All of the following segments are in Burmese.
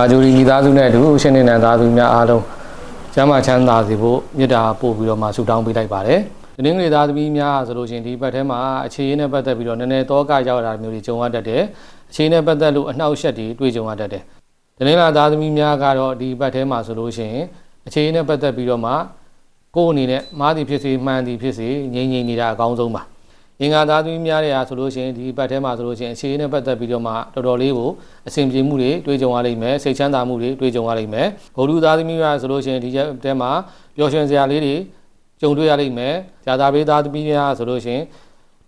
မာဂျူရီမိသားစုနဲ့အတူရှင်နေနန်သားစုများအားလုံးကျမ်းမာချမ်းသာစေဖို့မြတ်တာပို့ပြီးတော့မှဆုတောင်းပေးလိုက်ပါတယ်။ဒီနေ့ငွေသားသမီးများဆိုလို့ရှိရင်ဒီဘက်ထဲမှာအခြေအနေနဲ့ပတ်သက်ပြီးတော့နည်းနည်းတော့ကရောက်တာမျိုးတွေကြုံရတတ်တယ်။အခြေအနေနဲ့ပတ်သက်လို့အနှောက်အယှက်တွေတွေ့ကြုံရတတ်တယ်။ဒီနေ့လာသားသမီးများကတော့ဒီဘက်ထဲမှာဆိုလို့ရှိရင်အခြေအနေနဲ့ပတ်သက်ပြီးတော့မှကိုယ်အနေနဲ့မားသည်ဖြစ်စေမှန်သည်ဖြစ်စေငြိမ်ငြိမ်နေတာအကောင်းဆုံးပါ။ အင်္ဂါသားသမီးများတွေအားဆိုလို့ရှိရင်ဒီဘက်ထဲမှာဆိုလို့ရှိရင်အခြေအနေနဲ့ပတ်သက်ပြီးတော့မှတော်တော်လေးကိုအဆင်ပြေမှုတွေတွေ့ကြုံရလိမ့်မယ်စိတ်ချမ်းသာမှုတွေတွေ့ကြုံရလိမ့်မယ်။ဗုဒ္ဓသားသမီးများဆိုလို့ရှိရင်ဒီရက်ထဲမှာပျော်ရွှင်စရာလေးတွေကြုံတွေ့ရလိမ့်မယ်။ဇာတာဘေးသားသမီးများဆိုလို့ရှိရင်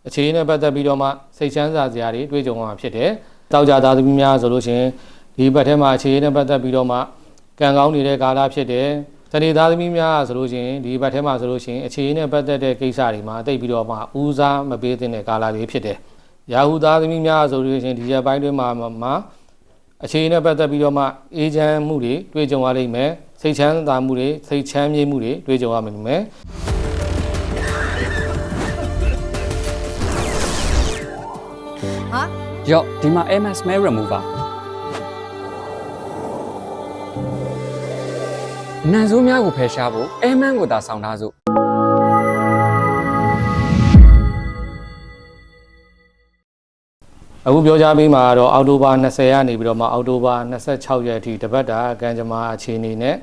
အခြေအနေနဲ့ပတ်သက်ပြီးတော့မှစိတ်ချမ်းသာစရာတွေတွေ့ကြုံရမှာဖြစ်တယ်။တောက်ကြသားသမီးများဆိုလို့ရှိရင်ဒီဘက်ထဲမှာအခြေအနေနဲ့ပတ်သက်ပြီးတော့မှကံကောင်းနေတဲ့ကာလဖြစ်တယ်။ တဏီသားသမီးများဆိုလို့ရှိရင်ဒီဘက်ထဲမှာဆိုလို့ရှိရင်အခြေအနေနဲ့ပတ်သက်တဲ့ကိစ္စတွေမှာအသိပြီးတော့မှဦးစားမပေးသင့်တဲ့ကာလလေးဖြစ်တယ်။ရာဟုသားသမီးများဆိုလို့ရှိရင်ဒီရက်ပိုင်းတွင်းမှာမှာအခြေအနေနဲ့ပတ်သက်ပြီးတော့မှအေဂျင့်မှုတွေတွေ့ကြုံရလိမ့်မယ်။စိတ်ချမ်းသာမှုတွေစိတ်ချမ်းမြေ့မှုတွေတွေ့ကြုံရမှာမယ်။ဟာရော့ဒီမှာ MS Mail Remover နန်ဆိုးများကိုဖယ်ရှားဖို့ Airman ကိုသာဆောင်ထားစို့အခုပြောကြားပေးမှာကတော့အောက်တိုဘာ20ရက်နေပြီးတော့မှအောက်တိုဘာ26ရက်အထိတပတ်တာကံကြမ္မာအခြေအနေနဲ့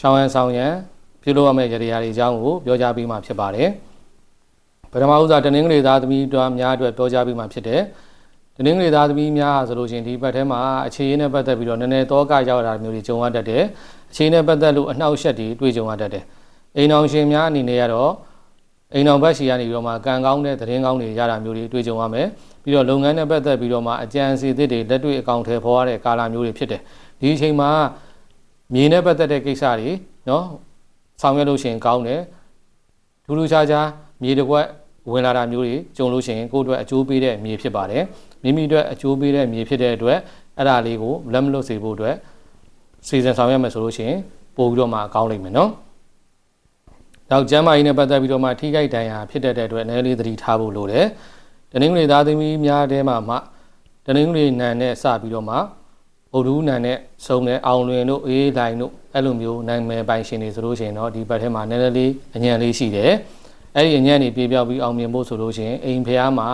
ရှောင်းရန်ဆောင်ရန်ပြုလုပ်ရမယ့်ရည်ရည်တွေအကြောင်းကိုပြောကြားပေးမှာဖြစ်ပါတယ်ပထမဦးစွာတနင်္ဂနွေသားသမီးတို့များအတွက်ပြောကြားပေးမှာဖြစ်တယ် တနင်္ဂနွေသားသမီးများဆိုလို့ရှိရင်ဒီဘက်ထဲမှာအခြေအနေနဲ့ပတ်သက်ပြီးတော့နည်းနည်းတော့ကရောက်တာမျိုးတွေကြုံရတတ်တယ်အခြေအနေနဲ့ပတ်သက်လို့အနှောက်အယှက်တွေတွေ့ကြုံရတတ်တယ်အိမ်အောင်ရှင်များအနေနဲ့ကတော့အိမ်အောင်ဘက်ရှိရနေပြီးတော့မှကံကောင်းတဲ့သတင်းကောင်းတွေရတာမျိုးတွေတွေ့ကြုံရမယ်ပြီးတော့လုပ်ငန်းနဲ့ပတ်သက်ပြီးတော့မှအကြံစီသစ်တွေလက်တွေ့အကောင့်ထဲပေါ်ရတဲ့ကာလမျိုးတွေဖြစ်တယ်ဒီအချိန်မှာမြေနဲ့ပတ်သက်တဲ့ကိစ္စတွေနော်ဆောင်ရွက်လို့ရှိရင်ကောင်းတယ်ထူးထူးခြားခြားမြေတစ်ကွက်ဝင်လာတာမျိုးတွေကြုံလို့ရှိရင်ကိုယ့်အတွက်အကျိုးပေးတဲ့မြေဖြစ်ပါတယ် မိမိအတွက်အကျိုးပေးတဲ့မြေဖြစ်တဲ့အတွက်အဲ့ဒါလေးကိုလက်မလွတ်စေဖို့အတွက်စီစဉ်ဆောင်ရွက်မယ်ဆိုလို့ရှိရင်ပို့ပြီးတော့မှကောင်းလိမ့်မယ်နော်နောက်ကျမ်းမာရေးနဲ့ပတ်သက်ပြီးတော့မှထိခိုက်ဒဏ်ရာဖြစ်တတ်တဲ့အတွက်နည်းလေးသတိထားဖို့လိုတယ်တနင်္ဂနွေသားသမီးများတဲမှာမှတနင်္ဂနွေနံနဲ့စပြီးတော့မှဗုဒ္ဓဦးနံနဲ့စုံတဲ့အောင်လွင်တို့အေးလိုင်တို့အဲ့လိုမျိုးနိုင်မယ်ပိုင်ရှင်တွေဆိုလို့ရှိရင်တော့ဒီဘက်ထဲမှာနည်းနည်းလေးအညံလေးရှိတယ်အဲ့ဒီအညံ့နေပြေပြောက်ပြီးအောင်မြင်ဖို့ဆိုလို့ရှိရင်အိမ်ဖျားမှာ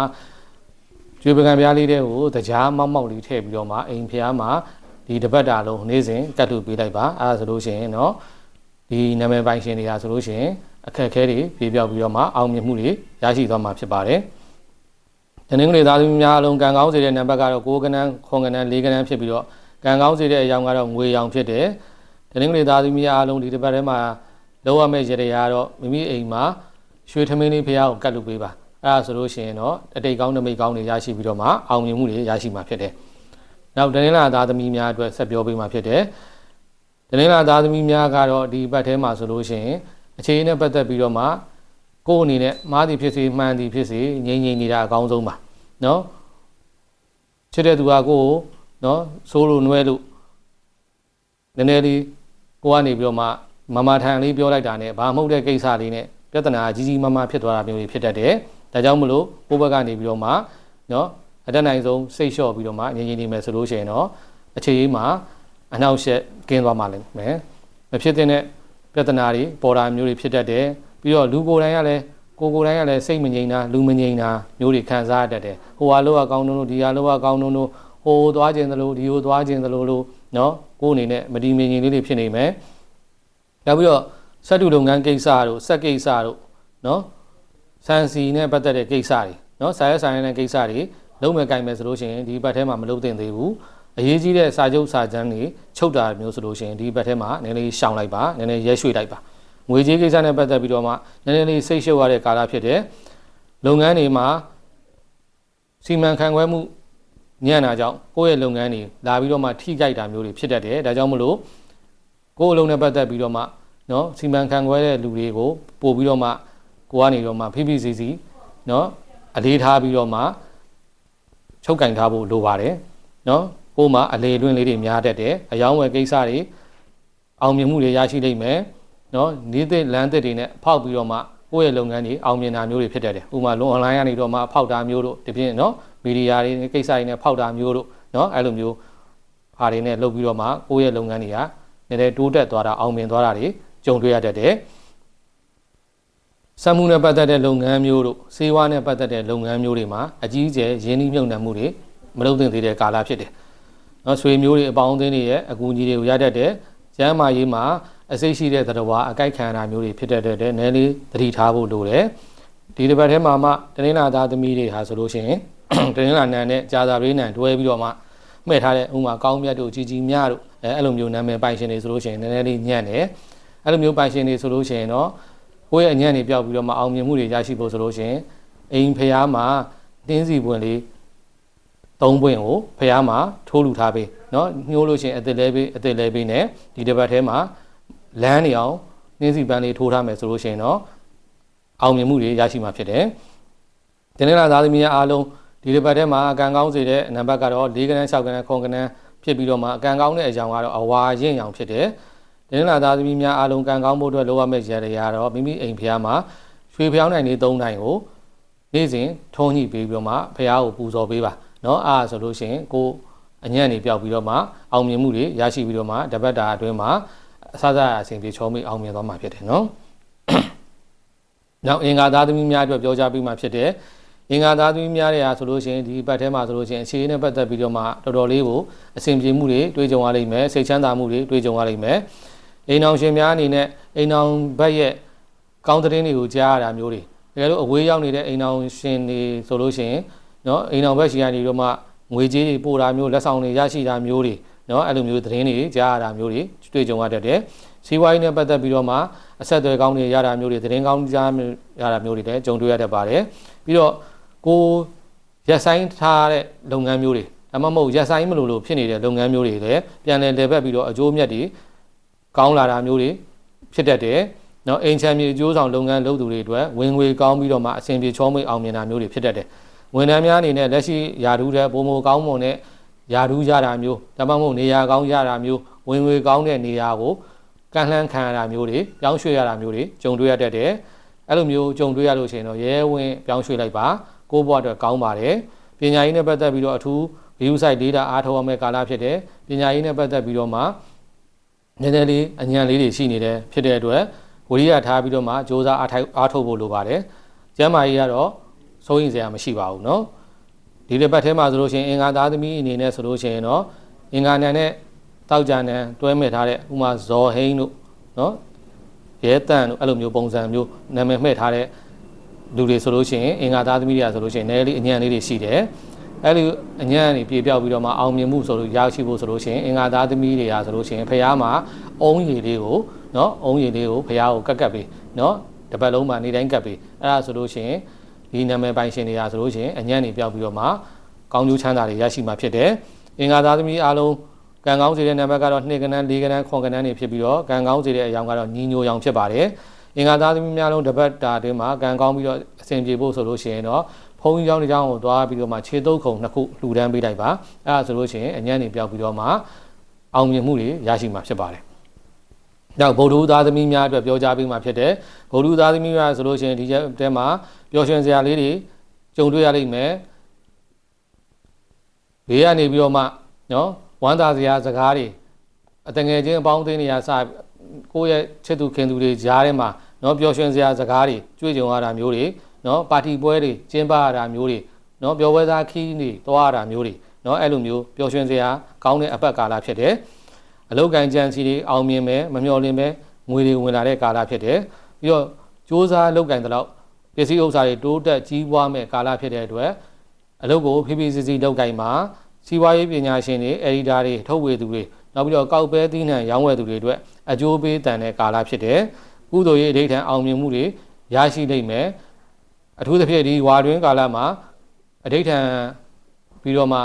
ကျွေးပကံပြားလေးတွေကိုတကြားမောက်မောက်လေးထည့်ပြီးတော့မှအိမ်ဖျားမှာဒီတပတ်တာလုံးနေ့စဉ်ကတ်တူပေးလိုက်ပါအဲ့ဒါဆိုလို့ရှိရင်တော့ဒီနာမည်ပိုင်ရှင်တွေကဆိုလို့ရှိရင်အခက်အခဲတွေပြေပြောက်ပြီးတော့မှအောင်မြင်မှုတွေရရှိသွားမှာဖြစ်ပါတယ်တနင်္ဂနွေသားသမီးများအလုံးကံကောင်းစေတဲ့နံပါတ်ကတော့6ကနန်း9ကနန်း4ကနန်းဖြစ်ပြီးတော့ကံကောင်းစေတဲ့အရောင်ကတော့ငွေရောင်ဖြစ်တယ်တနင်္ဂနွေသားသမီးများအလုံးဒီတစ်ပတ်ထဲမှာလောက်ရမယ့်ရတဲ့ရာတော့မိမိအိမ်မှာရွှေထမင်းလေးဖះကိုကတ်လုပ်ပေးပါ အဲ့ဒါဆိုလို့ရှိရင်တော့အတိတ်ကောင်းနမိတ်ကောင်းတွေရရှိပြီးတော့မှအောင်မြင်မှုတွေရရှိမှာဖြစ်တယ်နောက်တနင်္လာသားသမီးများအတွက်ဆက်ပြောပေးမှာဖြစ်တယ်တနင်္လာသားသမီးများကတော့ဒီဘက်ထဲမှာဆိုလို့ရှိရင်အခြေအနေနဲ့ပတ်သက်ပြီးတော့မှကိုယ်အနေနဲ့မားသည်ဖြစ်စေမှန်သည်ဖြစ်စေငြိမ်ငြိမ်နေတာအကောင်းဆုံးပါနော်ချစ်တဲ့သူကကိုယ်ကိုနော်ဆိုးလို့နှွဲလို့နည်းနည်းလေးကိုကနေပြီးတော့မှမမထန်လေးပြောလိုက်တာနဲ့ဘာမဟုတ်တဲ့ကိစ္စလေးနဲ့ပြဿနာကြီးကြီးမားမားဖြစ်သွားတာမျိုးတွေဖြစ်တတ်တယ် ဒါကြောင့်မလို့ကိုယ့်ဘက်ကနေပြီးတော့မှနော်အတက်နိုင်ဆုံးစိတ်လျှော့ပြီးတော့မှငြိမ်ငြိမ်နေမယ်ဆိုလို့ရှိရင်တော့အခြေအေးမှာအနှောက်အယှက်ကင်းသွားမှလည်းမယ်မဖြစ်တဲ့ပြဿနာတွေပေါ်တာမျိုးတွေဖြစ်တတ်တယ်ပြီးတော့လူကိုယ်တိုင်ကလည်းကိုယ်ကိုယ်တိုင်ကလည်းစိတ်မငြိမ်တာလူမငြိမ်တာမျိုးတွေခံစားရတတ်တယ်ဟိုဟာလောကကောင်းတို့ဒီဟာလောကကောင်းတို့ဟိုသွားခြင်းသလိုဒီဟိုသွားခြင်းသလိုလို့နော်ကိုယ်အနေနဲ့မတည်မငြိမ်လေးတွေဖြစ်နေမယ်နောက်ပြီးတော့စက်တူလုပ်ငန်းကိစ္စတို့စက်ကိစ္စတို့နော် ဆန်စီနဲ့ပတ်သက်တဲ့ကိစ္စတွေနော်ဆာရဲဆိုင်တဲ့ကိစ္စတွေလုံးမဲ့ကင်မယ်ဆိုလို့ရှိရင်ဒီဘက်ထဲမှာမလုပ်သင့်သေးဘူးအရေးကြီးတဲ့စာချုပ်စာချမ်းတွေချုပ်တာမျိုးဆိုလို့ရှိရင်ဒီဘက်ထဲမှာနည်းနည်းရှောင်လိုက်ပါနည်းနည်းရဲရွှေ့လိုက်ပါငွေကြေးကိစ္စနဲ့ပတ်သက်ပြီးတော့မှနည်းနည်းလေးစိတ်ရှုပ်ရတဲ့ကာလဖြစ်တယ်လုပ်ငန်းတွေမှာစီမံခန့်ခွဲမှုညံ့တာကြောင့်ကိုယ့်ရဲ့လုပ်ငန်းတွေလာပြီးတော့မှထိကြိုက်တာမျိုးတွေဖြစ်တတ်တယ်ဒါကြောင့်မလို့ကိုယ့်အလုပ်နဲ့ပတ်သက်ပြီးတော့မှနော်စီမံခန့်ခွဲတဲ့လူတွေကိုပို့ပြီးတော့မှ ကိုကနေတော့မှဖိဖိစီစီနော်အလေးထားပြီးတော့မှချုပ်ကင်ထားဖို့လိုပါတယ်နော်ကိုမှအလေလွင့်လေးတွေများတတ်တယ်အယောင်းဝယ်ကိစ္စတွေအောင်မြင်မှုတွေရရှိလိမ့်မယ်နော်နေ့သက်လမ်းသက်တွေနဲ့ဖောက်ပြီးတော့မှကိုယ့်ရဲ့လုပ်ငန်းတွေအောင်မြင်တာမျိုးတွေဖြစ်တတ်တယ်ဥပမာလွန်အွန်လိုင်းကနေတော့မှဖောက်တာမျိုးတို့ဒီပြင်နော်မီဒီယာတွေကိစ္စတွေနဲ့ဖောက်တာမျိုးတို့နော်အဲ့လိုမျိုးဘာတွေနဲ့လုပ်ပြီးတော့မှကိုယ့်ရဲ့လုပ်ငန်းတွေကနည်းနည်းတိုးတက်သွားတာအောင်မြင်သွားတာတွေကြုံတွေ့ရတတ်တယ် စက်မှုနဲ့ပတ်သက်တဲ့လုပ်ငန်းမျိုးတို့စေဝါနဲ့ပတ်သက်တဲ့လုပ်ငန်းမျိုးတွေမှာအကြီးအကျယ်ရင်းနှီးမြှုပ်နှံမှုတွေမလုပ်သင့်သေးတဲ့ကာလဖြစ်တယ်။နော်ဆွေမျိုးတွေအပေါင်းအသင်းတွေရဲ့အကူအညီတွေကိုရတတ်တယ်။ကျမ်းမာရေးမှာအစိတ်ရှိတဲ့သတ္တဝါအကိုက်ခံရတာမျိုးတွေဖြစ်တတ်တဲ့နည်းလေးသတိထားဖို့လိုတယ်။ဒီတစ်ပတ်ထဲမှာမှတနင်္လာသားသမီးတွေဟာဆိုလို့ရှိရင်တနင်္လာနံနဲ့ကြာသာလေးနံတွဲပြီးတော့မှမှဲ့ထားတဲ့ဥမာကောင်းမြတ်တို့ကြီးကြီးမြတ်တို့အဲအဲ့လိုမျိုးနာမည်ပိုင်ရှင်တွေဆိုလို့ရှိရင်နည်းနည်းလေးညံ့တယ်။အဲ့လိုမျိုးပိုင်ရှင်တွေဆိုလို့ရှိရင်တော့ ကိုယ့်ရဲ့အညံ့တွေပျောက်ပြီးတော့မှအောင်မြင်မှုတွေရရှိဖို့ဆိုလို့ရှိရင်အိမ်ဖျားမှာတင်းစီပွင့်လေးသုံးပွင့်ကိုဖျားမှာထိုးလူထားပေးเนาะညှိုးလို့ရှိရင်အသက်လဲပေးအသက်လဲပေးနဲ့ဒီတစ်ပတ်ထဲမှာလမ်းနေအောင်တင်းစီပန်းလေးထိုးထားမယ်ဆိုလို့ရှိရင်တော့အောင်မြင်မှုတွေရရှိမှာဖြစ်တယ်။တင်းလာသားသမီးများအားလုံးဒီတစ်ပတ်ထဲမှာအကံကောင်းစေတဲ့နံပါတ်ကတော့၄ကနန်း၆ကနန်း9ကနန်းဖြစ်ပြီးတော့မှအကံကောင်းတဲ့အကြောင်းကတော့အဝါရင်ရောင်ဖြစ်တယ်။ တင်းလာသားသမီးများအားလုံးကံကောင်းဖို့အတွက်လိုအပ်မယ့်ရည်ရည်ကတော့မိမိအိမ်ဖျားမှာရွှေဖျောင်းနိုင်လေး၃နိုင်ကိုနေ့စဉ်ထုံးညှိပေးပြီးတော့မှဖျားကိုပူဇော်ပေးပါเนาะအားဆိုလို့ရှိရင်ကိုအညံ့နေပြောက်ပြီးတော့မှအောင်မြင်မှုတွေရရှိပြီးတော့မှတပတ်တာအတွင်းမှာအစစအစဉ်ပြေချောမိအောင်မြင်သွားမှာဖြစ်တယ်เนาะ နောက်အင်္ဂါသားသမီးများအတွက်ပြောကြားပြီးမှဖြစ်တယ်အင်္ဂါသားသမီးများတွေဟာဆိုလို့ရှိရင်ဒီဘက်ထဲမှာဆိုလို့ရှိရင်အခြေအနေနဲ့ပတ်သက်ပြီးတော့မှတော်တော်လေးကိုအဆင်ပြေမှုတွေတွေ့ကြုံရလိမ့်မယ်စိတ်ချမ်းသာမှုတွေတွေ့ကြုံရလိမ့်မယ် အိမ်အောင်ရှင်များအနေနဲ့အိမ်အောင်ဘက်ရဲ့ကောင်းသတင်းတွေကိုကြားရတာမျိုးတွေတကယ်လို့အဝေးရောက်နေတဲ့အိမ်အောင်ရှင်တွေဆိုလို့ရှိရင်နော်အိမ်အောင်ဘက်ရှိကနေတော့မှငွေကြေးတွေပို့တာမျိုးလက်ဆောင်တွေရရှိတာမျိုးတွေနော်အဲ့လိုမျိုးသတင်းတွေကြားရတာမျိုးတွေတွေ့ကြုံရတတ်တယ်စီးပွားရေးနဲ့ပတ်သက်ပြီးတော့မှအဆက်အသွယ်ကောင်းတွေရတာမျိုးတွေသတင်းကောင်းကြားရတာမျိုးတွေလည်းကြုံတွေ့ရတတ်ပါတယ်ပြီးတော့ကိုရက်ဆိုင်ထားတဲ့လုပ်ငန်းမျိုးတွေဒါမှမဟုတ်ရက်ဆိုင်မလို့လို့ဖြစ်နေတဲ့လုပ်ငန်းမျိုးတွေလည်းပြန်လည်လည်ပတ်ပြီးတော့အကျိုးအမြတ်တွေ ကောင်းလာတာမျိုးတွေဖြစ်တတ်တယ်။နော်အိမ်ချမ်းမြေအကျိုးဆောင်လုပ်ငန်းလုပ်သူတွေအတွက်ဝင်ငွေကောင်းပြီးတော့မှအဆင်ပြေချောမွေ့အောင်မြင်တာမျိုးတွေဖြစ်တတ်တယ်။ဝန်ထမ်းများအနေနဲ့လက်ရှိယာထူးတဲ့ပုံမကောင်းမွန်တဲ့ယာထူးရတာမျိုးဒါမှမဟုတ်နေရာကောင်းရတာမျိုးဝင်ငွေကောင်းတဲ့နေရာကိုကန့်လှမ်းခံရတာမျိုးတွေပြောင်းရွှေ့ရတာမျိုးတွေကြုံတွေ့ရတတ်တယ်။အဲ့လိုမျိုးကြုံတွေ့ရလို့ရှိရင်တော့ရဲဝင်ပြောင်းရွှေ့လိုက်ပါကိုယ့်ဘဝအတွက်ကောင်းပါတယ်။ပညာရေးနဲ့ပတ်သက်ပြီးတော့အထူး view site data အားထုတ်ရမယ့်ကာလဖြစ်တယ်။ပညာရေးနဲ့ပတ်သက်ပြီးတော့မှ နည်းနည်းလေးအညံလေးတွေရှိနေတယ်ဖြစ်တဲ့အတွက်ဝိရိယထားပြီးတော့မှစ조사အားထိုက်အားထုတ်ဖို့လိုပါတယ်ကျမ်းမာရေးကတော့စိုးရင်စရာမရှိပါဘူးเนาะဒီတစ်ပတ်ထဲမှာဆိုလို့ရှိရင်အင်္ဂါသားသမီးအနေနဲ့ဆိုလို့ရှိရင်တော့အင်္ဂါနံနဲ့တောက်ကြနံတွဲမဲ့ထားတဲ့ဥမာဇော်ဟိန်းတို့เนาะရဲတန့်တို့အဲ့လိုမျိုးပုံစံမျိုးနာမည်မှဲ့ထားတဲ့လူတွေဆိုလို့ရှိရင်အင်္ဂါသားသမီးတွေဆိုလို့ရှိရင်နည်းလေးအညံလေးတွေရှိတယ် အဲ့ဒီအညံ့နေပြေပြောက်ပြီးတော့မှအောင်မြင်မှုဆိုလို့ရရှိဖို့ဆိုလို့ရှိရင်အင်္ဂါသားသမီးတွေရာဆိုလို့ရှိရင်ဖះမှာအုံးရည်လေးကိုနော်အုံးရည်လေးကိုဖះကိုကက်ကက်ပြီးနော်တပတ်လုံးမှာနေတိုင်းကပ်ပြီးအဲ့ဒါဆိုလို့ရှိရင်ဒီနာမည်ပိုင်ရှင်တွေရာဆိုလို့ရှိရင်အညံ့နေပြောက်ပြီးတော့မှကောင်းကျိုးချမ်းသာတွေရရှိမှာဖြစ်တယ်အင်္ဂါသားသမီးအားလုံးကံကောင်းစေတဲ့နံပါတ်ကတော့2ကဏန်း4ကဏန်း9ကဏန်းတွေဖြစ်ပြီးတော့ကံကောင်းစေတဲ့အရာကတော့ညီညိုအောင်ဖြစ်ပါတယ်အင်္ဂါသားသမီးများလုံးတပတ်တာတွင်မှာကံကောင်းပြီးတော့အဆင်ပြေဖို့ဆိုလို့ရှိရင်တော့ ဘုန်းကြီးကျောင်းတစ်ကျောင်းကိုသွားပြီးတော့မှခြေတုပ်ခုံနှစ်ခုလှူဒန်းပေးလိုက်ပါအဲ့ဒါဆိုလို့ရှိရင်အညံ့တွေပြောက်ပြီးတော့မှအောင်မြင်မှုတွေရရှိမှာဖြစ်ပါတယ်နောက်ဗုဒ္ဓဦးသားသမီးများအတွက်ပြောကြားပေးမှာဖြစ်တယ်ဗုဒ္ဓဦးသားသမီးများဆိုလို့ရှိရင်ဒီချက်တဲမှာပျော်ရွှင်စရာလေးတွေကြုံတွေ့ရလိမ့်မယ်ဘေးကနေပြီးတော့မှနော်ဝမ်းသာစရာစကားတွေအတငယ်ချင်းအပေါင်းအသင်းတွေကစကိုယ့်ရဲ့ချစ်သူခင်သူတွေကြားထဲမှာနော်ပျော်ရွှင်စရာစကားတွေကြွေးကြုံရတာမျိုးတွေ နော်ပါတီပွဲတွေကျင်းပရတာမျိုးတွေနော်ပျော်ပွဲသားခီးတွေသွားရတာမျိုးတွေနော်အဲ့လိုမျိုးပျော်ရွှင်စရာကောင်းတဲ့အပတ်ကာလဖြစ်တယ်အလောက်ကန်ကြံစီတွေအောင်မြင်မယ်မမျော်လင့်ပဲငွေတွေဝင်လာတဲ့ကာလဖြစ်တယ်ပြီးတော့စူးစမ်းလောက်ကန်တဲ့လောက်ပစ္စည်းဥစ္စာတွေတိုးတက်ကြီးပွားမဲ့ကာလဖြစ်တဲ့အတွက်အလုပ်ကိုဖိဖိစီစီလောက်ကန်မှာစီးပွားရေးပညာရှင်တွေအက်ဒီတာတွေထုတ်ဝေသူတွေနောက်ပြီးတော့ကောက်ပဲသီးနှံရောင်းဝယ်သူတွေအတွက်အကျိုးပေးတန်တဲ့ကာလဖြစ်တယ်။ကုသိုလ်ရေးအဋိဌံအောင်မြင်မှုတွေရရှိနိုင်မယ်။ အထူးသဖြင့်ဒီဝါတွင်းကာလမှာအဋိဌံပြီးတော့မှ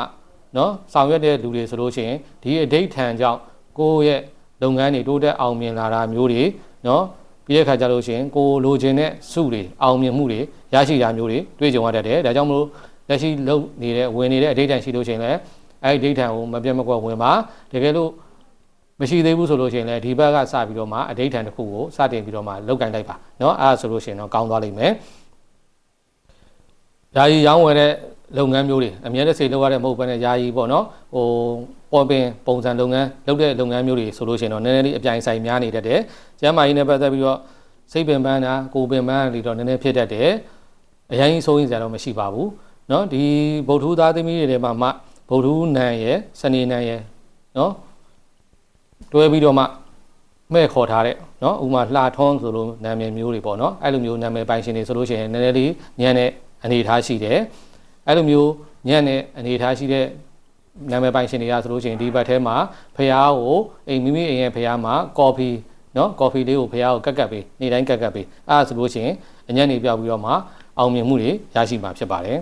နော်ဆောင်ရွက်တဲ့လူတွေဆိုလို့ရှိရင်ဒီအဋိဌံကြောင့်ကိုယ့်ရဲ့လုပ်ငန်းတွေတိုးတက်အောင်မြင်လာတာမျိုးတွေနော်ပြီးတဲ့ခါကျလို့ရှိရင်ကိုလိုချင်တဲ့စုတွေအောင်မြင်မှုတွေရရှိတာမျိုးတွေတွေ့ကြုံရတတ်တယ်။ဒါကြောင့်မလို့လက်ရှိလုပ်နေတဲ့ဝင်နေတဲ့အဋိဌာန်ရှိလို့ရှိရင်လည်းအဲ့ဒီအဋိဌာန်ကိုမပြတ်မကွက်ဝင်ပါတကယ်လို့မရှိသေးဘူးဆိုလို့ရှိရင်လည်းဒီဘက်ကစပြီးတော့မှအဋိဌာန်တစ်ခုကိုစတင်ပြီးတော့မှလောက်ကင်လိုက်ပါเนาะအဲ့ဒါဆိုလို့ရှိရင်တော့ကောင်းသွားလိမ့်မယ် ယာယီရောင်းဝယ်တဲ့လုပ်ငန်းမျိုးတွေအများနဲ့စိတ်လောက်ရတဲ့မဟုတ်ဘဲနဲ့ယာယီပေါ့နော်ဟိုပေါ်ပင်ပုံစံလုပ်ငန်းလုပ်တဲ့လုပ်ငန်းမျိုးတွေဆိုလို့ရှိရင်တော့နည်းနည်းလေးအပြိုင်ဆိုင်များနေတတ်တယ်။ကျမ်းမာရေးနဲ့ပတ်သက်ပြီးတော့စိတ်ပင်ပန်းတာကိုယ်ပင်ပန်းတာတွေတော့နည်းနည်းဖြစ်တတ်တယ်။အရင်ဆိုရင်ဇာတော့မရှိပါဘူး။နော်ဒီဗုဒ္ဓသားသမီးတွေထဲမှာမှဗုဒ္ဓနံရယ်စနေနံရယ်နော်တွဲပြီးတော့မှမဲ့ခေါ်ထားတဲ့နော်ဥမာလှထွန်းဆိုလိုနာမည်မျိုးတွေပေါ့နော်အဲ့လိုမျိုးနာမည်ပိုင်ရှင်တွေဆိုလို့ရှိရင်နည်းနည်းလေးညံတဲ့ အနေထားရှိတယ်အဲ့လိုမျိုးညံ့တဲ့အနေထားရှိတဲ့နာမည်ပိုင်ရှင်တွေကဆိုလို့ရှိရင်ဒီဘက်ထဲမှာဖះကိုအိမ်မိမိအိမ်ရဲ့ဖះမှာကော်ဖီနော်ကော်ဖီလေးကိုဖះကိုကက်ကက်ပေးနေ့တိုင်းကက်ကက်ပေးအဲ့ဒါဆိုလို့ရှိရင်အညံ့နေပြောက်ပြီးတော့မှအောင်မြင်မှုတွေရရှိမှာဖြစ်ပါတယ်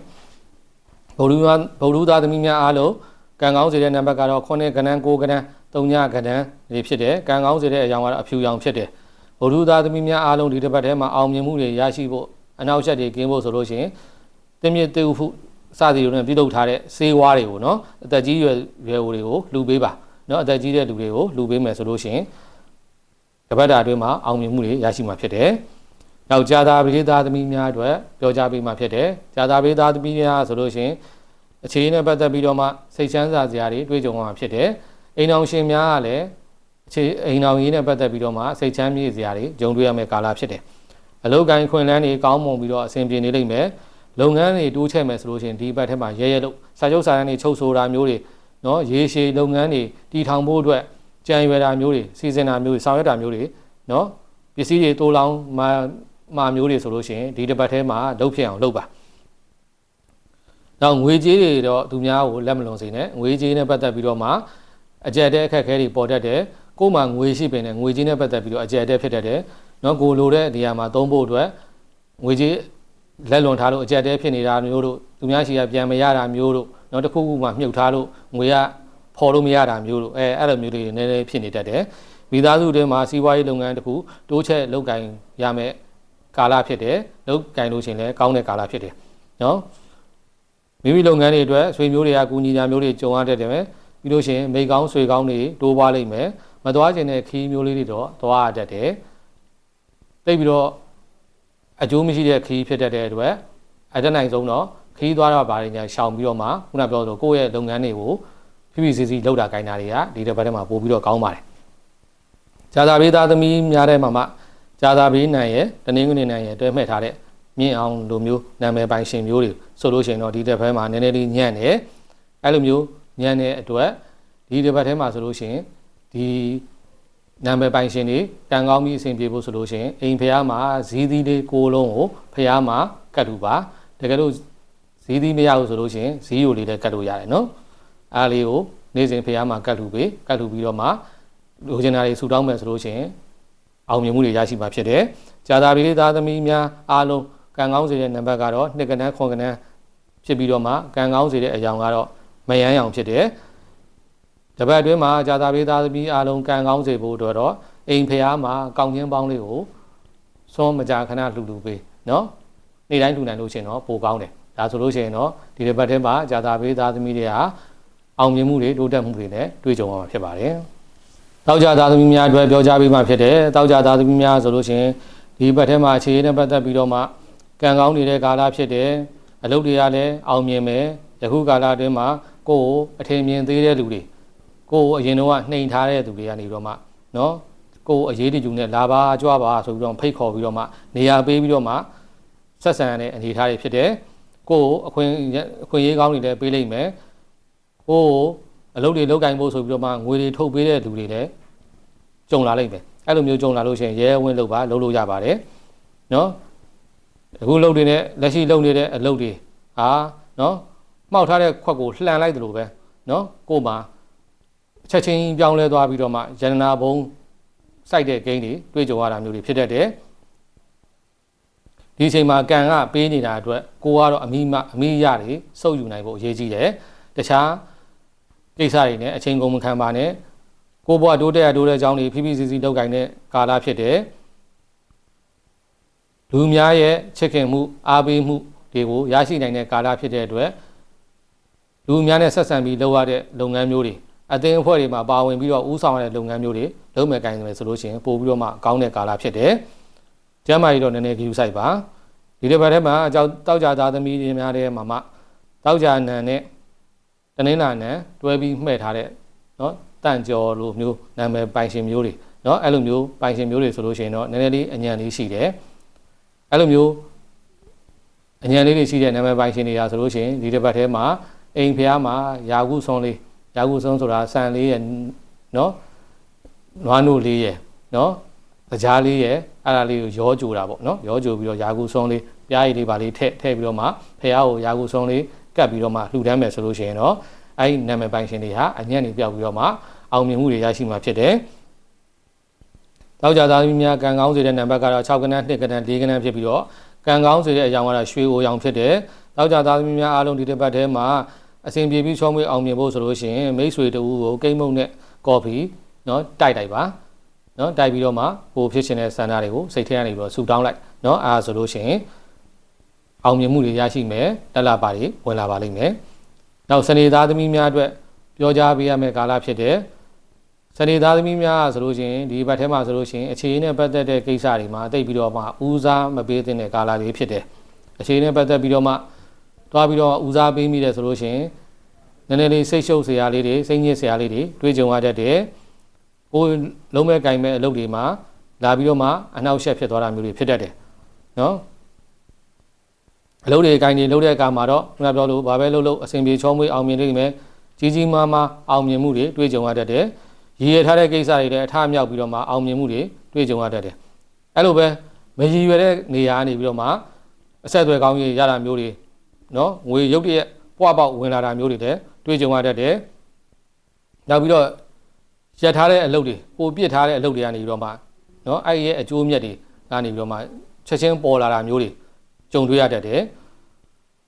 ဗုဒ္ဓဗုဒ္ဓသားသမီးများအားလုံးကံကောင်းစေတဲ့နံပါတ်ကတော့9ကဏ္ဍ9ကဏ္ဍ3ညကဏ္ဍတွေဖြစ်တယ်ကံကောင်းစေတဲ့အကြောင်းကတော့အဖြူရောင်ဖြစ်တယ်ဗုဒ္ဓသားသမီးများအားလုံးဒီတစ်ပတ်ထဲမှာအောင်မြင်မှုတွေရရှိဖို့ အနောက်ချက်တွေကင်းဖို့ဆိုလို့ရှိရင်တင်းမြင့်တေဟုစသည်တို့နဲ့ပြုလုပ်ထားတဲ့စေးဝါးတွေကိုနော်အသက်ကြီးရွယ်ရွယ်အိုတွေကိုလှူပေးပါနော်အသက်ကြီးတဲ့လူတွေကိုလှူပေးမယ်ဆိုလို့ရှိရင်တပတ်တာအတွင်းမှာအောင်မြင်မှုတွေရရှိမှာဖြစ်တယ်။နောက်ဂျာတာပရိသားသမီးများအတွက်ပြောကြားပေးမှာဖြစ်တယ်။ဂျာတာပရိသားသမီးများဆိုလို့ရှိရင်အခြေအနေနဲ့ပတ်သက်ပြီးတော့မှစိတ်ချမ်းသာစရာတွေတွေ့ကြုံရမှာဖြစ်တယ်။အိမ်အောင်ရှင်များကလည်းအခြေအိမ်အောင်ရေးနဲ့ပတ်သက်ပြီးတော့မှစိတ်ချမ်းမြေ့စရာတွေဂျုံတွေ့ရမယ့်ကာလဖြစ်တယ်။ အလုတ်ကိုင်းခွင်လန်းတွေကောင်းမွန်ပြီးတော့အဆင်ပြေနေလိမ့်မယ်။လုပ်ငန်းတွေတိုးချဲ့မယ်ဆိုလို့ရှိရင်ဒီဘက်ထဲမှာရဲရဲလို့စာချုပ်စာတမ်းတွေချုပ်ဆိုတာမျိုးတွေနော်ရေရှည်လုပ်ငန်းတွေတည်ထောင်ဖို့အတွက်ကြံရွယ်တာမျိုးတွေစီစဉ်တာမျိုးတွေဆောင်ရွက်တာမျိုးတွေနော်ပစ္စည်းတွေတိုးလောင်းမာမာမျိုးတွေဆိုလို့ရှိရင်ဒီတစ်ပတ်ထဲမှာလုပ်ဖြစ်အောင်လုပ်ပါနောက်ငွေကြေးတွေတော့သူများကိုလက်မလွန်စေနဲ့ငွေကြေးနဲ့ပတ်သက်ပြီးတော့မှအကြက်တဲ့အခက်အခဲတွေပေါ်တတ်တယ်ကိုယ်မှငွေရှိပင်နဲ့ငွေကြေးနဲ့ပတ်သက်ပြီးတော့အကြက်တဲ့ဖြစ်တတ်တယ် နော်ကိုလိုတဲ့နေရာမှာသုံးဖို့အတွက်ငွေကြေးလက်လွန်ထားလို့အကြက်တဲဖြစ်နေတာမျိုးတို့သူများရှိရပြန်မရတာမျိုးတို့နောက်တစ်ခုခုမှမြုပ်ထားလို့ငွေကဖော်လို့မရတာမျိုးတို့အဲအဲ့လိုမျိုးတွေနည်းနည်းဖြစ်နေတတ်တယ်မိသားစုတွင်းမှာစီးပွားရေးလုပ်ငန်းတစ်ခုတိုးချက်လုပ်ကင်ရမယ်ကာလဖြစ်တယ်လုပ်ကင်လို့ရှိရင်လည်းကောင်းတဲ့ကာလဖြစ်တယ်နော်မိမိလုပ်ငန်းတွေအတွက်ဆွေမျိုးတွေကကူညီကြမျိုးတွေကြုံရတတ်တယ်ပြီးလို့ရှိရင်မိကောင်းဆွေကောင်းတွေတိုးပွားလိမ့်မယ်မသွားခြင်းတဲ့ခီးမျိုးလေးတွေတော့သွားရတတ်တယ် တိတ်ပြီးတော့အကျိုးမရှိတဲ့ခီးဖြစ်တတ်တဲ့အတွက်အတက်နိုင်ဆုံးတော့ခီးသွားတော့ဗားညာရှောင်ပြီးတော့မှခုနပြောသလိုကိုယ့်ရဲ့လုပ်ငန်းတွေကိုဖိဖိစီစီလောက်တာခိုင်းတာတွေကဒီတစ်ပတ်ထဲမှာပို့ပြီးတော့ကောင်းပါတယ်။ဂျာသာဘေးသားသမီးများတဲ့မှာမှဂျာသာဘေးနိုင်ရဲ့တနင်္ဂနွေနိုင်ရဲ့တွဲမှဲ့ထားတဲ့မြင့်အောင်လိုမျိုးနာမည်ပိုင်ရှင်မျိုးတွေဆိုလို့ရှိရင်တော့ဒီတစ်ပတ်မှာနည်းနည်းလေးညံ့တယ်။အဲ့လိုမျိုးညံ့တဲ့အတွက်ဒီတစ်ပတ်ထဲမှာဆိုလို့ရှိရင်ဒီ နာမည်ပိုင်ရှင်တွေကံကောင်းပြီးအဆင်ပြေဖို့ဆိုလို့ရှိရင်အိမ်ဖះမှာဇီးသီးလေးကိုလုံးကိုဖះမှာကတ်ထူပါတကယ်လို့ဇီးသီးမရဘူးဆိုလို့ရှိရင်ဇီးယိုလေးလည်းကတ်လို့ရတယ်နော်အားလေးကိုနေ့စဉ်ဖះမှာကတ်ထူပေးကတ်ထူပြီးတော့မှလိုချင်တာတွေဆူတောင်းမယ်ဆိုလို့ရှိရင်အောင်မြင်မှုတွေရရှိမှာဖြစ်တယ်။ဂျာတာပီလေးသားသမီးများအားလုံးကံကောင်းစေတဲ့နံပါတ်ကတော့နှစ်ကနန်းခွန်ကနန်းဖြစ်ပြီးတော့မှကံကောင်းစေတဲ့အကြောင်းကတော့မယမ်းရောင်ဖြစ်တယ်။ တပတ်အတွင်းမှာဂျာတာပီသားသမီးအားလုံးကံကောင်းစေဖို့အတွက်တော့အိမ်ဖះမှာကောင်းချင်းပေါင်းလေးကိုစွန်းမကြခဏလှူလှူပေးနော်။နေ့တိုင်းလှူနိုင်လို့ရှိရင်တော့ပိုကောင်းတယ်။ဒါဆိုလို့ရှိရင်တော့ဒီတစ်ပတ်ထဲမှာဂျာတာပီသားသမီးတွေဟာအောင်မြင်မှုတွေတိုးတက်မှုတွေနဲ့တွေ့ကြုံရမှာဖြစ်ပါတယ်။တောက်ကြသားသမီးများအတွက်ပြောကြားပေးမှဖြစ်တယ်။တောက်ကြသားသမီးများဆိုလို့ရှိရင်ဒီဘက်ထဲမှာအခြေအနေနဲ့ပတ်သက်ပြီးတော့မှကံကောင်းနေတဲ့ကာလဖြစ်တယ်။အလုပ်တွေကလည်းအောင်မြင်မယ်။ယခုကာလအတွင်းမှာကိုယ့်ကိုအထင်မြင်သေးတဲ့လူတွေ ကိုယ့်ကိုအရင်တော့နှိမ်ထားတဲ့သူတွေကနေပြီးတော့မှနော်ကိုယ်အရေးတကြုံနဲ့လာပါကြွားပါဆိုပြီးတော့ဖိတ်ခေါ်ပြီးတော့မှနေရာပေးပြီးတော့မှဆက်ဆံရတဲ့အနေအထားတွေဖြစ်တယ်။ကိုယ်အခွင့်အခွင့်အရေးကောင်းတွေလည်းပေးလိုက်မယ်။ကိုယ်အလုပ်တွေလုပ်ကင်ဖို့ဆိုပြီးတော့မှငွေတွေထုတ်ပေးတဲ့လူတွေလည်းကြုံလာလိမ့်မယ်အဲ့လိုမျိုးကြုံလာလို့ရှိရင်ရဲဝင်းလုပ်ပါလုပ်လို့ရပါတယ်နော်အခုလုပ်တွေနဲ့လက်ရှိလုပ်နေတဲ့အလုပ်တွေဟာနော်မှောက်ထားတဲ့ခွက်ကိုလှန်လိုက်တယ်လို့ပဲနော်ကို့မှာ ချက်ချင်းပြောင်းလဲသွားပြီးတော့မှရတနာဘုံစိုက်တဲ့ဂိမ်းတွေတွေ့ကြုံရတာမျိုးတွေဖြစ်တတ်တယ်ဒီအချိန်မှာကံကပေးနေတာအတွက်ကိုကတော့အမိမအမိရတွေစုပ်ယူနိုင်ဖို့အရေးကြီးတယ်တခြားကိစ္စတွေနဲ့အချိန်ကုန်မခံပါနဲ့ကိုဘွားတိုးတက်ရတိုးတဲ့အကြောင်းတွေဖိဖိစီစီလောက်ကင်တဲ့ကာလဖြစ်တယ်လူများရဲ့ချစ်ခင်မှုအားပေးမှုတွေကိုရရှိနိုင်တဲ့ကာလဖြစ်တဲ့အတွက်လူများနဲ့ဆက်ဆံပြီးလုပ်ရတဲ့လုပ်ငန်းမျိုးတွေ အသင်းအဖွဲ့တွေမှာပါဝင်ပြီးတော့ဦးဆောင်ရတဲ့လုပ်ငန်းမျိုးတွေလုပ်မယ်ကိုင်းမယ်ဆိုလို့ရှိရင်ပို့ပြီးတော့မှကောင်းတဲ့ကာလဖြစ်တယ်ကျမ်းမာရေးတော့နည်းနည်းကြည့်ဆိုင်ပါဒီတစ်ပတ်ထဲမှာအကြောက်တောက်ကြသားသမီးတွေများတဲ့မှာမှတောက်ကြနံနဲ့တနင်္လာနံတွဲပြီးမှဲ့ထားတဲ့နော်တန့်ကျော်လိုမျိုးနာမည်ပိုင်ရှင်မျိုးတွေနော်အဲ့လိုမျိုးပိုင်ရှင်မျိုးတွေဆိုလို့ရှိရင်တော့နည်းနည်းလေးအညံလေးရှိတယ်အဲ့လိုမျိုးအညံလေးတွေရှိတဲ့နာမည်ပိုင်ရှင်တွေရာဆိုလို့ရှိရင်ဒီတစ်ပတ်ထဲမှာအိမ်ဖျားမှာယာကုဆုံးလေး ယာကုဆုံးဆိုတာဆန်လေးရဲ့နော်နွားနို့လေးရဲ့နော်ကြားလေးရဲ့အဲ့ဒါလေးကိုရောကြိုတာပေါ့နော်ရောကြိုပြီးတော့ယာကုဆုံးလေးပြားရည်လေးပါလေးထည့်ထည့်ပြီးတော့မှဖះကိုယာကုဆုံးလေးကတ်ပြီးတော့မှလှူဒန်းမယ်ဆိုလို့ရှိရင်တော့အဲ့ဒီနာမည်ပိုင်ရှင်တွေဟာအညံ့နေပြောက်ပြီးတော့မှအောင်မြင်မှုတွေရရှိမှာဖြစ်တယ်တောက်ကြသားသမီးများကံကောင်းစေတဲ့နံပါတ်ကတော့6ကနန်း2ကနန်း4ကနန်းဖြစ်ပြီးတော့ကံကောင်းစေတဲ့အကြောင်းကတော့ရွှေအိုရောင်ဖြစ်တယ်တောက်ကြသားသမီးများအားလုံးဒီတစ်ပတ်ထဲမှာ အဆင်ပြေပြီးချောမွေးအောင်မြင်ဖို့ဆိုလို့ရှိရင်မိတ်ဆွေတူကိုကိန်းမုံနဲ့ကော်ဖီနော်တိုက်တိုက်ပါနော်တိုက်ပြီးတော့မှကိုဖြစ်ရှင်တဲ့ဆန္ဒတွေကိုစိတ်ထဲကနေပြီးတော့ဆူတောင်းလိုက်နော်အားဆိုလို့ရှိရင်အောင်မြင်မှုတွေရရှိမယ်တက်လာပါတွေဝင်လာပါလိမ့်မယ်နောက်စနေသားသမီးများအတွက်ပြောကြားပေးရမယ့်ကာလဖြစ်တဲ့စနေသားသမီးများဆိုလို့ရှိရင်ဒီဘက်ထဲမှာဆိုလို့ရှိရင်အခြေအနေနဲ့ပတ်သက်တဲ့ကိစ္စတွေမှာတိတ်ပြီးတော့မှဦးစားမပေးသင့်တဲ့ကာလတွေဖြစ်တယ်အခြေအနေနဲ့ပတ်သက်ပြီးတော့မှ တွားပြီးတော့ဦးစားပေးမိတယ်ဆိုလို့ရှိရင်နည်းနည်းလေးစိတ်ရှုပ်စရာလေးတွေစိတ်ညစ်စရာလေးတွေတွေးကြုံရတတ်တယ်ကိုယ်လုံးမဲ့ကင်မဲ့အလုပ်တွေမှာလာပြီးတော့မှအနှောက်အယှက်ဖြစ်သွားတာမျိုးတွေဖြစ်တတ်တယ်နော်အလုပ်တွေကင်တွေလုပ်တဲ့အခါမှာတော့ခုနပြောလို့ဘာပဲလုပ်လို့အဆင်ပြေချောမွေးအောင်မြင်နေမယ်ကြီးကြီးမားမားအောင်မြင်မှုတွေတွေးကြုံရတတ်တယ်ရည်ရထားတဲ့ကိစ္စတွေလည်းအထမြောက်ပြီးတော့မှအောင်မြင်မှုတွေတွေးကြုံရတတ်တယ်အဲ့လိုပဲမရည်ရွယ်တဲ့နေရာကနေပြီးတော့မှအဆက်အသွယ်ကောင်းကြီးရတာမျိုးတွေ နော်ငွေရုပ်တရက်ပွားပေါက်ဝင်လာတာမျိုးတွေလည်းတွေးကြုံရတတ်တယ်နောက်ပြီးတော့ရက်ထားတဲ့အလုပ်တွေကိုပြစ်ထားတဲ့အလုပ်တွေကနေပြီးတော့မှနော်အဲ့ဒီရဲ့အကျိုးမြတ်တွေကနေပြီးတော့မှချက်ချင်းပေါ်လာတာမျိုးတွေကြုံတွေ့ရတတ်တယ်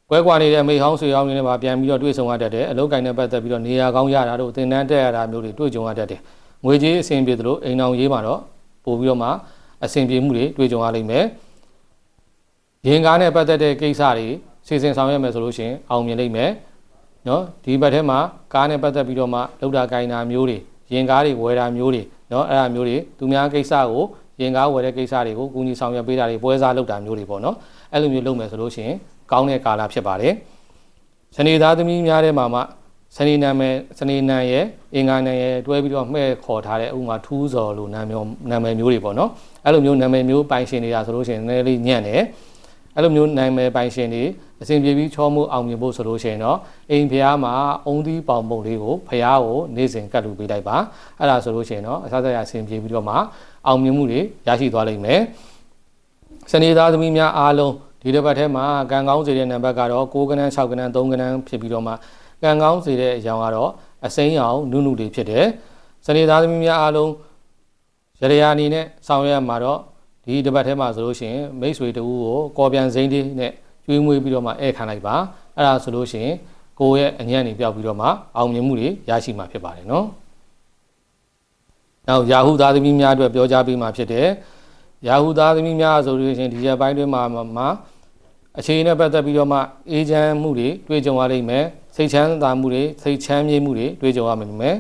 ကွဲကွာနေတဲ့မိဟောင်းဆွေဟောင်းတွေနဲ့ပါပြန်ပြီးတော့တွေ့ဆုံရတတ်တယ်အလုပ်ကိုင်းနဲ့ပတ်သက်ပြီးတော့နေရာကောင်းရတာတို့သင်တန်းတက်ရတာမျိုးတွေတွေ့ကြုံရတတ်တယ်ငွေကြေးအဆင်ပြေသလိုအိမ်အောင်ရေးမှာတော့ပို့ပြီးတော့မှအဆင်ပြေမှုတွေတွေ့ကြုံရလိမ့်မယ်ရင်ကားနဲ့ပတ်သက်တဲ့ကိစ္စတွေ စီစဉ်ဆောင်ရွက်မယ်ဆိုလို့ရှိရင်အောင်မြင်လိမ့်မယ်နော်ဒီဘက်ထဲမှာကားနဲ့ပတ်သက်ပြီးတော့မှလောက်တာကိုင်းတာမျိုးတွေရင်ကားတွေဝယ်တာမျိုးတွေနော်အဲ့ဒါမျိုးတွေသူများကိစ္စကိုရင်ကားဝယ်တဲ့ကိစ္စတွေကိုကူညီဆောင်ရွက်ပေးတာတွေပွဲစားလုပ်တာမျိုးတွေပေါ့နော်အဲ့လိုမျိုးလုပ်မယ်ဆိုလို့ရှိရင်ကောင်းတဲ့ကာလဖြစ်ပါတယ်။စနေသားသမီးများထဲမှာမှစနေနာမည်စနေနံရဲ့အင်္ဂါနံရဲ့တွဲပြီးတော့မှဲ့ခေါ်ထားတဲ့ဥမာထူးစော်လို့နာမည်နာမည်မျိုးတွေပေါ့နော်။အဲ့လိုမျိုးနာမည်မျိုးပိုင်ရှင်နေတာဆိုလို့ရှိရင်နည်းနည်းလေးညံ့တယ်။အဲ့လိုမျိုးနာမည်ပိုင်ရှင်တွေ အစဉ်ပြေပြီးချောမှုအောင်မြင်ဖို့ဆိုလို့ရှိရင်တော့အိမ်ဖျားမှာအုံသီးပေါင်ပုံလေးကိုဖျားကိုနေ့စဉ်ကတ်လူပေးလိုက်ပါ။အဲ့ဒါဆိုလို့ရှိရင်တော့အစစရအစဉ်ပြေပြီးတော့မှအောင်မြင်မှုတွေရရှိသွားလိမ့်မယ်။စနေသားသမီးများအားလုံးဒီတစ်ပတ်ထဲမှာကံကောင်းစေတဲ့နံပါတ်ကတော့6ကနန်း6ကနန်း3ကနန်းဖြစ်ပြီးတော့မှကံကောင်းစေတဲ့အကြောင်းကတော့အစိမ်းရောင်နုနုတွေဖြစ်တယ်။စနေသားသမီးများအားလုံးရရယာအနေနဲ့ဆောင်ရွက်မှာတော့ဒီတစ်ပတ်ထဲမှာဆိုလို့ရှိရင်မိတ်ဆွေတူကိုကော်ပြန်စိမ့်လေးနဲ့ ကျွေးမွေးပြီးတော့မှဧည့်ခံလိုက်ပါ။အဲ့ဒါဆိုလို့ရှိရင်ကိုယ့်ရဲ့အညံ့နေပြောက်ပြီးတော့မှအောင်မြင်မှုတွေရရှိမှာဖြစ်ပါတယ်နော်။နောက်ယာဟုသားသမီးများအတွက်ပြောကြားပေးမှာဖြစ်တယ်။ရာဟုသားသမီးများဆိုလို့ရှိရင်ဒီရက်ပိုင်းတွင်းမှာမှာအခြေအနေနဲ့ပတ်သက်ပြီးတော့မှအေးချမ်းမှုတွေတွေ့ကြုံရလိမ့်မယ်စိတ်ချမ်းသာမှုတွေစိတ်ချမ်းမြေ့မှုတွေတွေ့ကြုံရမယ်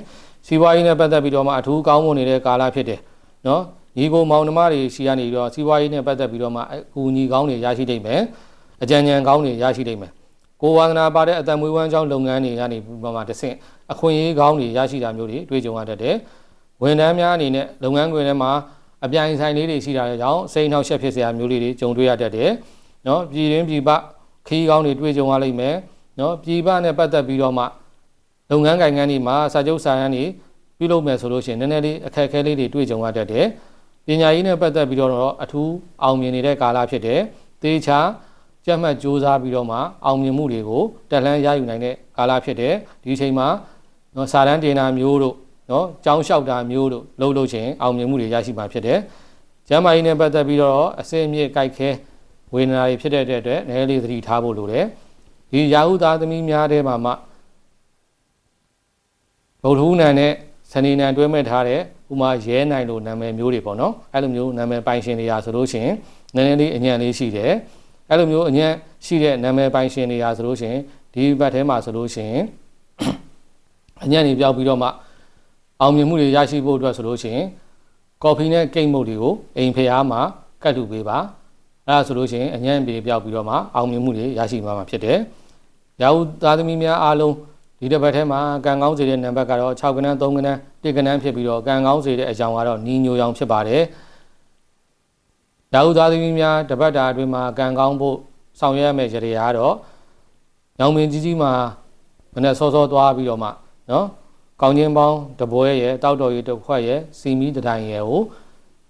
စီးပွားရေးနဲ့ပတ်သက်ပြီးတော့မှအထူးကောင်းမွန်နေတဲ့ကာလဖြစ်တယ်နော်ညီကိုမောင်နှမတွေရှိရနေပြီးတော့စီးပွားရေးနဲ့ပတ်သက်ပြီးတော့မှအကူအညီကောင်းတွေရရှိနိုင်မယ် အကြံဉာဏ်ကောင်းတွေရရှိနိုင်မယ်ကိုဝါသနာပါတဲ့အတံမွေးဝမ်းကြောင်းလုပ်ငန်းတွေကနေပြီးတော့မှတဆင့်အခွင့်အရေးကောင်းတွေရရှိတာမျိုးတွေတွေ့ကြုံရတတ်တယ်ဝန်ထမ်းများအနေနဲ့လုပ်ငန်းခွင်ထဲမှာအပြိုင်ဆိုင်လေးတွေရှိတာကြောင့်စိတ်နှောက်ယှက်ဖြစ်စရာမျိုးလေးတွေကြုံတွေ့ရတတ်တယ်။နော်ပြည်ရင်းပြည်ပခီးကောင်းတွေတွေ့ကြုံရလိမ့်မယ်။နော်ပြည်ပနဲ့ပတ်သက်ပြီးတော့မှလုပ်ငန်းကိုင်ငန်းတွေမှာစာချုပ်စာတမ်းတွေပြုလုပ်မယ်ဆိုလို့ရှိရင်နည်းနည်းလေးအခက်အခဲလေးတွေတွေ့ကြုံရတတ်တယ်။ပညာရေးနဲ့ပတ်သက်ပြီးတော့အထူးအောင်မြင်နေတဲ့ကာလဖြစ်တယ်။သေချာ ကြက်မှတ်စူးစမ်းပြီးတော့မှအောင်မြင်မှုတွေကိုတက်လှမ်းရယူနိုင်တဲ့ကာလဖြစ်တယ်။ဒီအချိန်မှာနော်စာတမ်းတင်တာမျိုးတို့နော်ကြောင်းလျှောက်တာမျိုးတို့လှုပ်လှုပ်ခြင်းအောင်မြင်မှုတွေရရှိမှာဖြစ်တယ်။ကျမ်းမာရေးနဲ့ပတ်သက်ပြီးတော့အစင်းအမြင့်ကြိုက်ခဲဝေဒနာတွေဖြစ်တဲ့အတွက်နည်းလေးသတိထားဖို့လိုတယ်။ဒီရာဟုသားသမီးများထဲမှာမှဗုဒ္ဓဟူးနံနဲ့စနေနံတွဲမဲ့ထားတဲ့ဥမာရဲနိုင်လို့နာမည်မျိုးတွေပေါ့နော်။အဲ့လိုမျိုးနာမည်ပိုင်ရှင်တွေရာဆိုလို့ရှိရင်နည်းနည်းလေးအညံ့လေးရှိတယ်။ အဲ့လိုမျိုးအညံ့ရှိတဲ့နာမည်ပိုင်ရှင်တွေရာဆိုလို့ရှိရင်ဒီဘက်ထဲမှာဆိုလို့ရှိရင်အညံ့နေပြောက်ပြီးတော့မှအောင်မြင်မှုတွေရရှိဖို့အတွက်ဆိုလို့ရှိရင်ကော်ဖီနဲ့ကိတ်မုတ်တွေကိုအိမ်ဖျားမှာကတ်တူပေးပါအဲဒါဆိုလို့ရှိရင်အញ្ញံပြေပြောက်ပြီးတော့မှအောင်မြင်မှုတွေရရှိမှာမှာဖြစ်တယ်ရာဟုသားသမီးများအားလုံးဒီတစ်ပတ်ထဲမှာကံကောင်းစေတဲ့နံပါတ်ကတော့6ကနန်း3ကနန်း1ကနန်းဖြစ်ပြီးတော့ကံကောင်းစေတဲ့အကြောင်းကတော့ညီညိုရောင်ဖြစ်ပါတယ် ရာဟုသားသမီးများတပတ်တာအတွင်းမှာကံကောင်းဖို့ဆောင်ရွက်ရမယ့်ကြရကတော့ညောင်မင်းကြီးကြီးမှာမနေ့စောစောသွားပြီးတော့မှနော်ကောင်းချင်းပေါင်းတပွဲရဲ့တောက်တော်ရီတစ်ခွက်ရဲ့စီမီတတိုင်းရဲ့ကို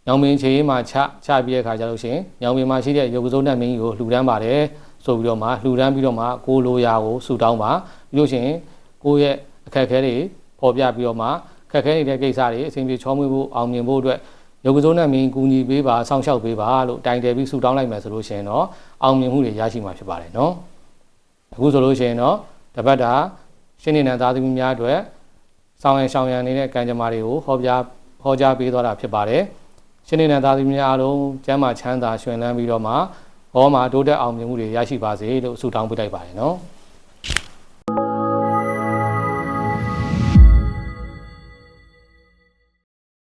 ညောင်မင်းချေးမှာချချပြီးတဲ့ခါကျလို့ရှိရင်ညောင်မင်းမှာရှိတဲ့ရုပ်ကစုံနဲ့မင်းကြီးကိုလှူဒန်းပါတယ်ဆိုပြီးတော့မှလှူဒန်းပြီးတော့မှကိုလိုရာကိုဆူတောင်းပါပြီးလို့ရှိရင်ကိုယ့်ရဲ့အခက်အခဲတွေပေါ်ပြပြီးတော့မှခက်ခဲနေတဲ့ကိစ္စတွေအစဉ်ပြေချောမွေ့ဖို့အောင်မြင်ဖို့အတွက် ရုပ်ကစုံနဲ့မင်းကူညီပေးပါစောင့်ရှောက်ပေးပါလို့တိုင်တယ်ပြီးဆူတောင်းလိုက်မယ်ဆိုလို့ရှိရင်တော့အောင်မြင်မှုတွေရရှိမှာဖြစ်ပါတယ်နော်အခုဆိုလို့ရှိရင်တော့တပတ်တာရှင်းနေတဲ့သားသမီးများအတွက်ဆောင်ရန်ရှောင်ရန်နေတဲ့ကံကြမ္မာတွေကိုဟောပြဟောကြားပေးသွားတာဖြစ်ပါတယ်။ရှင်းနေတဲ့သားသမီးများအားလုံးကျမ်းမာချမ်းသာရှင်လန်းပြီးတော့မှဟောမှာတိုးတက်အောင်မြင်မှုတွေရရှိပါစေလို့ဆုတောင်းပေးလိုက်ပါတယ်နော်။